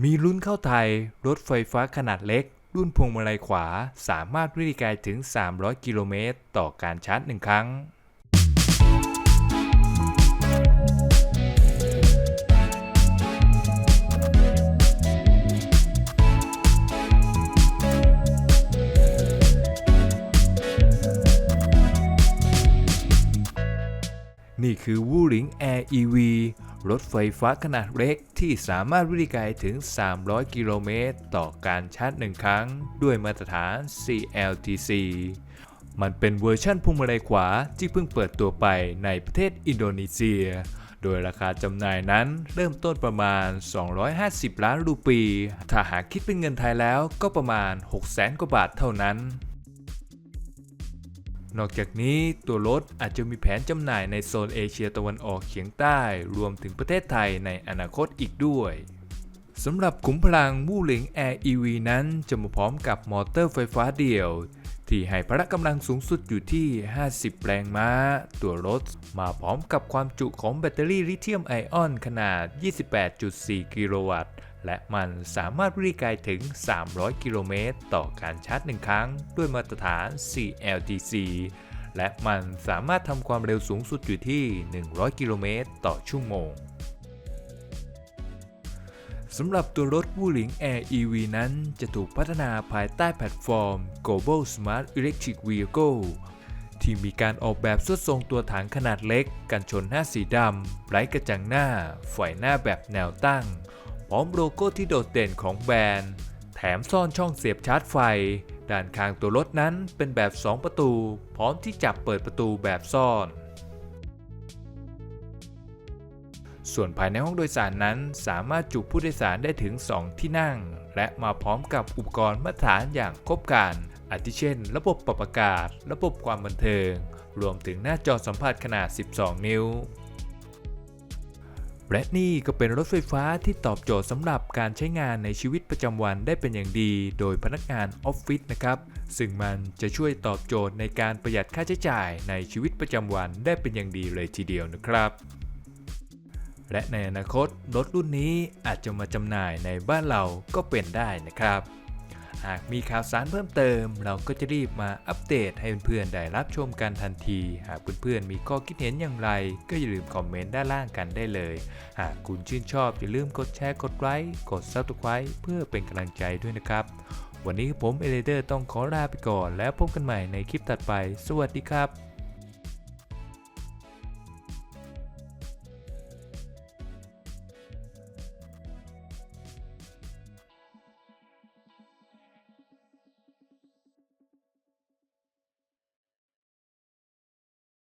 มีลุ้นเข้าไทย รถไฟฟ้าขนาดเล็ก รุ่นพวงมาลัยขวาสามารถวิ่งไกลถึง 300 กิโลเมตร ต่อการชาร์จหนึ่งครั้ง นี่คือ w u l i n g Air EV รถไฟฟ้าขนาดเล็กที่สามารถวิ่งไกลถึง 300 กิโลเมตร ต่อการชาร์จหนึ่งครั้ง ด้วยมาตรฐาน CLTC มันเป็นเวอร์ชั่นพวงมาลัยขวาที่เพิ่งเปิดตัวไปในประเทศอินโดนีเซีย โดยราคาจำหน่ายนั้นเริ่มต้นประมาณ 250 ล้านรูปี ถ้าหากคิดเป็นเงินไทยแล้วก็ประมาณ 600,000 กว่าบาทเท่านั้น นอกจากนี้ตัวรถอาจจะมีแผนจำหน่ายในโซนเอเชียตะวันออกเฉียงใต้ รวมถึงประเทศไทยในอนาคตอีกด้วยสำหรับขุมพลังวูหลิง Air EV นั้นจะมาพร้อมกับมอเตอร์ไฟฟ้าเดี่ยว ที่ให้พละกำลังสูงสุดอยู่ที่ 50 แรงม้า ตัวรถมาพร้อมกับความจุของแบตเตอรี่ลิเธียมไอออนขนาด 28.4 กิโลวัตต์ และมันสามารถวิ่งไกลถึง 300 กิโลเมตรต่อการชาร์จหนึ่งครั้ง ด้วยมาตรฐาน CLTC และมันสามารถทำความเร็วสูงสุดอยู่ที่ 100 กิโลเมตรต่อชั่วโมงสำหรับตัวรถ w u l i n g Air EV นั้นจะถูกพัฒนาภายใต้แพลตฟอร์ม Global Smart Electric Vehicle ที่มีการออกแบบสุดทรงตัวถังขนาดเล็ก กันชนหน้าสีดำไร้กระจังหน้าไฟหน้าแบบแนวตั้ง ร้อมโลโก้ที่โดดเด่นของแบรนด์ แถมซ่อนช่องเสียบชาร์จไฟ ด้านข้างตัวรถนั้นเป็นแบบ 2 ประตู พร้อมที่จับเปิดประตูแบบซ่อน ส่วนภายในห้องโดยสารนั้นสามารถจุผู้โดยสารได้ถึง 2 ที่นั่ง และมาพร้อมกับอุปกรณ์มาตรฐานอย่างครบครันอาทิเช่น ระบบปรับอากาศ ระบบความบันเทิง รวมถึงหน้าจอสัมผัสขนาด 12 นิ้ว และนี่ก็เป็นรถไฟฟ้าที่ตอบโจทย์สำหรับการใช้งานในชีวิตประจำวันได้เป็นอย่างดี โดยพนักงานออฟฟิศนะครับ ซึ่งมันจะช่วยตอบโจทย์ในการประหยัดค่าใช้จ่ายในชีวิตประจำวันได้เป็นอย่างดีเลยทีเดียวนะครับ และในอนาคตรถรุ่นนี้อาจจะมาจำหน่ายในบ้านเราก็เป็นได้นะครับ หากมีข่าวสารเพิ่มเติม เราก็จะรีบมาอัปเดตให้เพื่อนๆได้รับชมกันทันที หากเพื่อนๆมีข้อคิดเห็นอย่างไร ก็อย่าลืมคอมเมนต์ด้านล่างกันได้เลย หากคุณชื่นชอบอย่าลืมกดแชร์กดไลค์กด Subscribe เพื่อเป็นกำลังใจด้วยนะครับ วันนี้ผมเอเลเดอร์ต้องขอลาไปก่อน แล้วพบกันใหม่ในคลิปถัดไป สวัสดีครับ